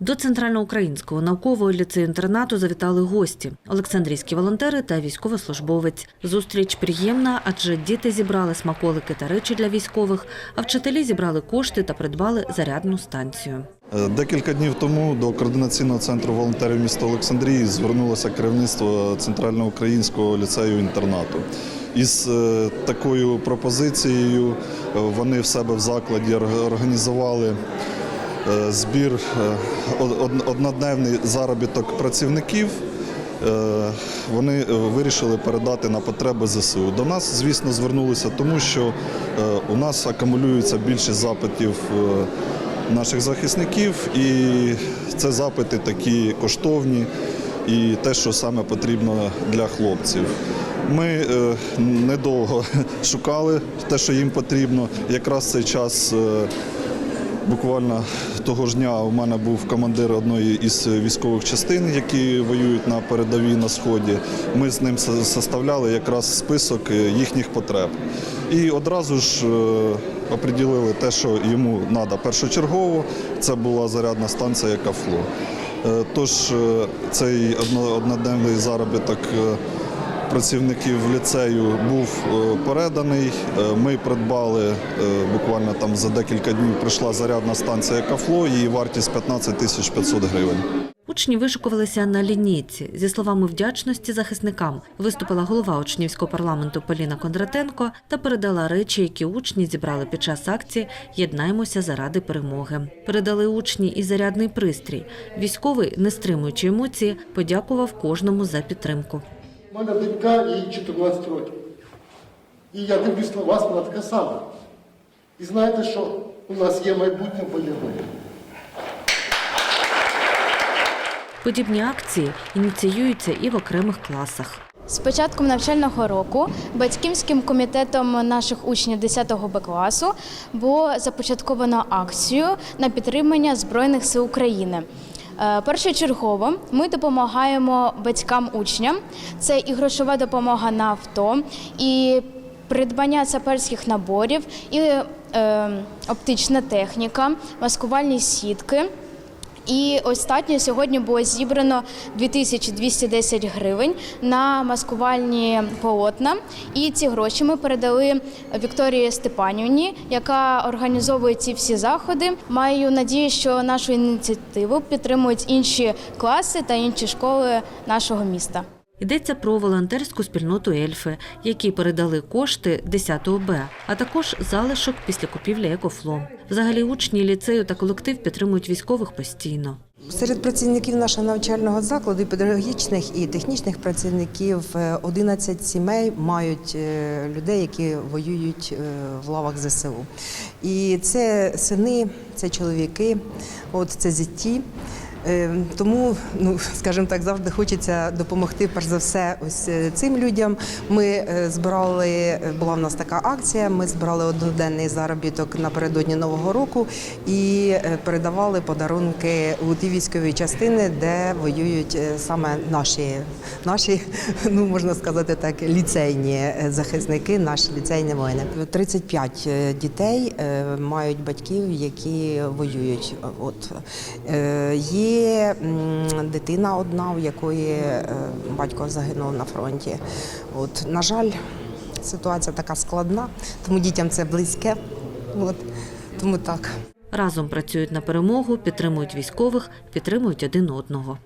До центральноукраїнського наукового ліцею інтернату завітали гості Олександрійські волонтери та військовослужбовець. Зустріч приємна, адже діти зібрали смаколики та речі для військових, а вчителі зібрали кошти та придбали зарядну станцію. Е, Декілька днів тому до координаційного центру волонтерів міста Олександрії звернулося керівництво центральноукраїнського ліцею інтернату. Із е, такою пропозицією е, вони в себе в закладі організували збір е, од- од- однодневний заробіток працівників. Е, Вони е, вирішили передати на потреби ЗСУ. До нас, звісно, звернулися, тому що е, у нас акумулюється більшість запитів е, наших захисників, і це запити такі коштовні і те, що саме потрібно для хлопців. Ми е, недовго шукали те, що їм потрібно. Якраз цей час. Буквально того ж дня у мене був командир одної із військових частин, які воюють на передовій на сході. Ми з ним составляли якраз список е, їхніх потреб. І одразу ж е, оприділили те, що йому треба першочергово. Це була зарядна станція Кафло. Е, Тож цей одноденний заробіток. Працівників ліцею був е, переданий. Е, Ми придбали е, буквально там за декілька днів прийшла зарядна станція Кафло, її вартість 15 тисяч 500 гривень. Учні вишикувалися на лінійці. Зі словами вдячності захисникам виступила голова учнівського парламенту Поліна Кондратенко та передала речі, які учні зібрали під час акції Єднаймося заради перемоги. Передали учні і зарядний пристрій. Військовий, не стримуючи емоції, подякував кожному за підтримку. У мене донька, їй 14 років. І я дивлюсь на вас, вона така сама. І знаєте, що у нас є майбутнє бойове. Подібні акції ініціюються і в окремих класах. З початком навчального року батьківським комітетом наших учнів 10 Б класу було започатковано акцію на підтримання Збройних сил України. Е, Першочергово ми допомагаємо батькам учням. Це і грошова допомога на авто, і придбання саперських наборів, і е, оптична техніка, маскувальні сітки. І остатньо сьогодні було зібрано 2210 гривень на маскувальні полотна. І ці гроші ми передали Вікторії Степанівні, яка організовує ці всі заходи. Маю надію, що нашу ініціативу підтримують інші класи та інші школи нашого міста. Йдеться про волонтерську спільноту Ельфи, які передали кошти 10 Б, а також залишок після купівлі екофло. Взагалі учні ліцею та колектив підтримують військових постійно. Серед працівників нашого навчального закладу, педагогічних і технічних працівників, е, 11 сімей мають е, людей, які воюють е, в лавах ЗСУ. І це сини, це чоловіки, от це зяті. Е, Тому, ну скажімо так, завжди хочеться допомогти перш за все ось е, цим людям. Ми е, збирали, була в нас така акція. Ми збирали одноденний заробіток напередодні нового року і передавали подарунки у ті військові частини, де воюють саме наші, наші, ну можна сказати так, ліцейні захисники, наші ліцейні воїни. 35 е, дітей мають батьків, які воюють. От е, дитина одна, у якої е, батько загинув на фронті. От, на жаль, ситуація така складна, тому дітям це близьке. От, тому так. Разом працюють на перемогу, підтримують військових, підтримують один одного.